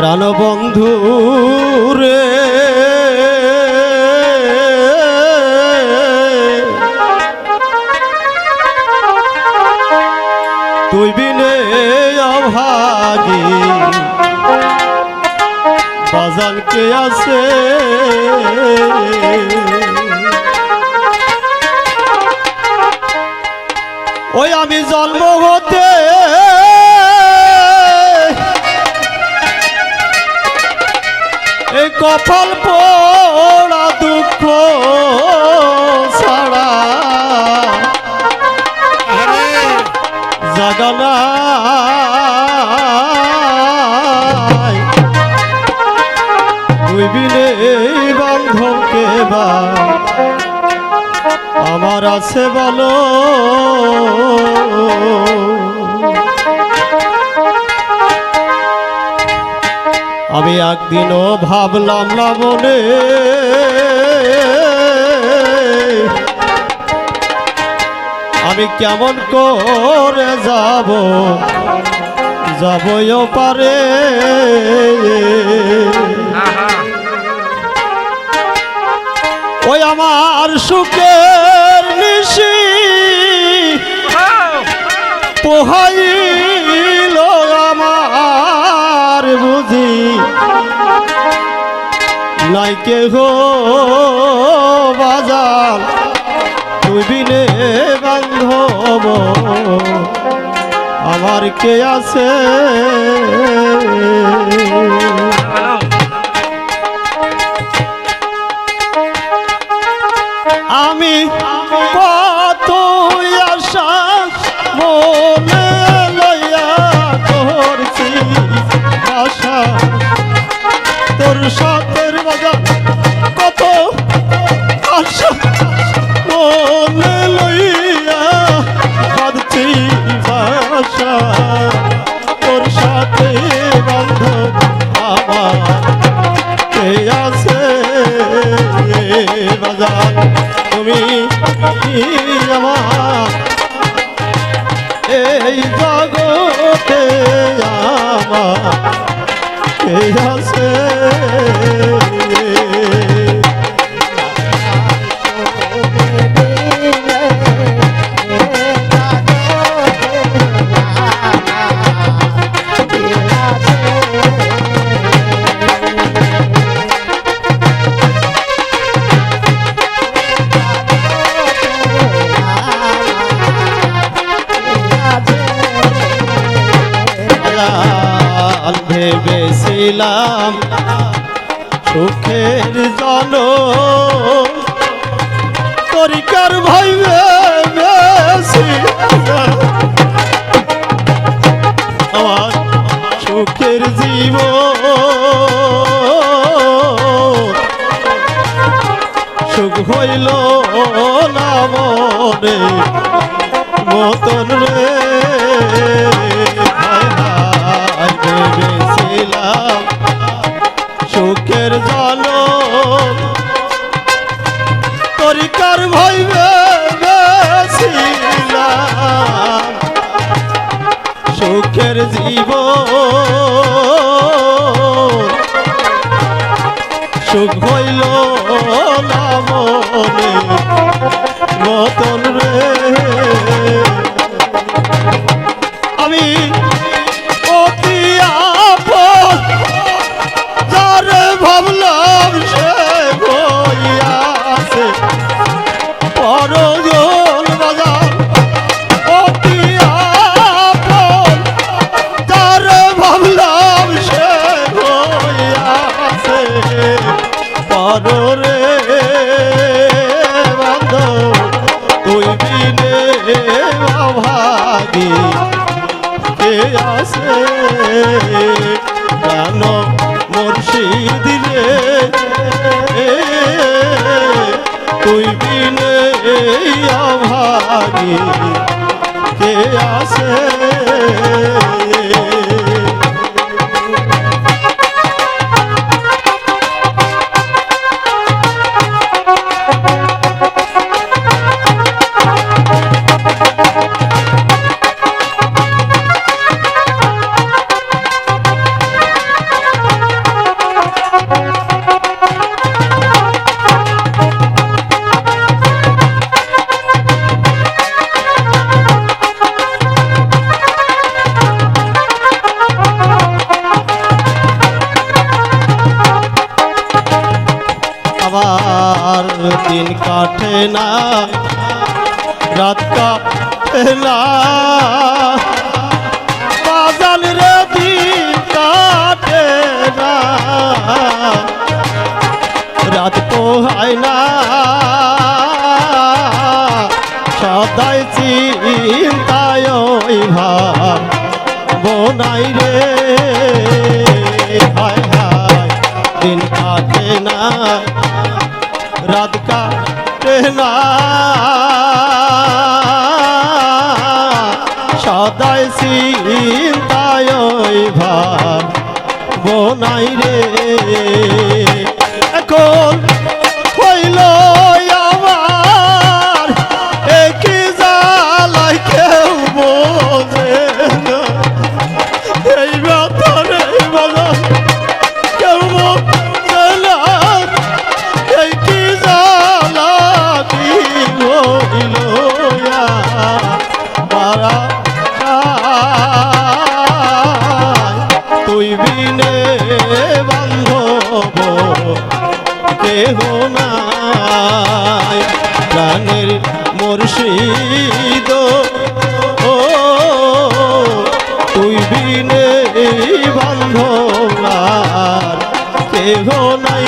প্রাণবন্ধু রে তুই বিনে অভাগী। বাজান কে আছে? ওই আমি জন্ম হতে কপাল পোড়া দুঃখ ছাড়া। বান্ধবকে বা। আমার আছে বলো আমি একদিনও ভাবলাম না মনে। আমি কেমন করে যাব? যাবও পারে ওই আমার সুখের নিশি। পোহাইল নাই কেহ বাজার। তুই বিনে বান্ধব। আমার কে আছে? আমি তোর সাথের বাজার মনে লইয়া বাঁধছি বাসা তোর সাথে বান্ধব আমার কে আছে বাজার? তুমি আমার? এই জগতে আমার কে আছে ভেবেছিলাম সুখের জন পরিকার বেশি আমার সুখের জীব সুখ হইল না মনে মতন রে জীব সুখ হইল না রে। আমি কে আছে দিন কাটে না রাত কাটে না। রাত কাটে না সদাই চিন্তায় ভাব বোনাই রে। এখন কেহ নাই। প্রাণের মুর্শিদ ও তুই বিনে বান্ধব কেহ নাই।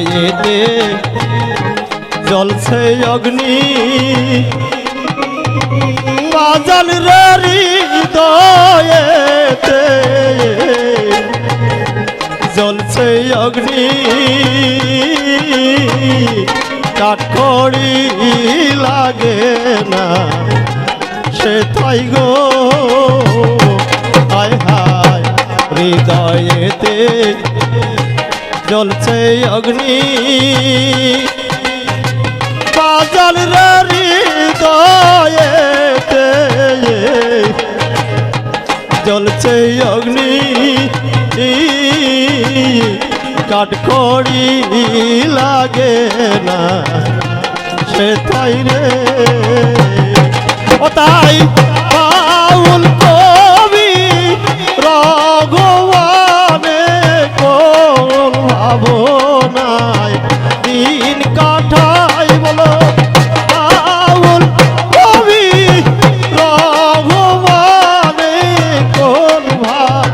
হৃদয়েতে জ্বলছে অগ্নি। বাজাল রে হৃদয়েতে জ্বলছে অগ্নি। কাঠখড়ি লাগে না সে তাই গো। হায় হায় হৃদয়েতে জ্বলছে অগ্নি। বাজাল রে হৃদয়েতে জ্বলছে অগ্নি। কাঠখড়ি লাগে না, সে তাই রে। ও তাই।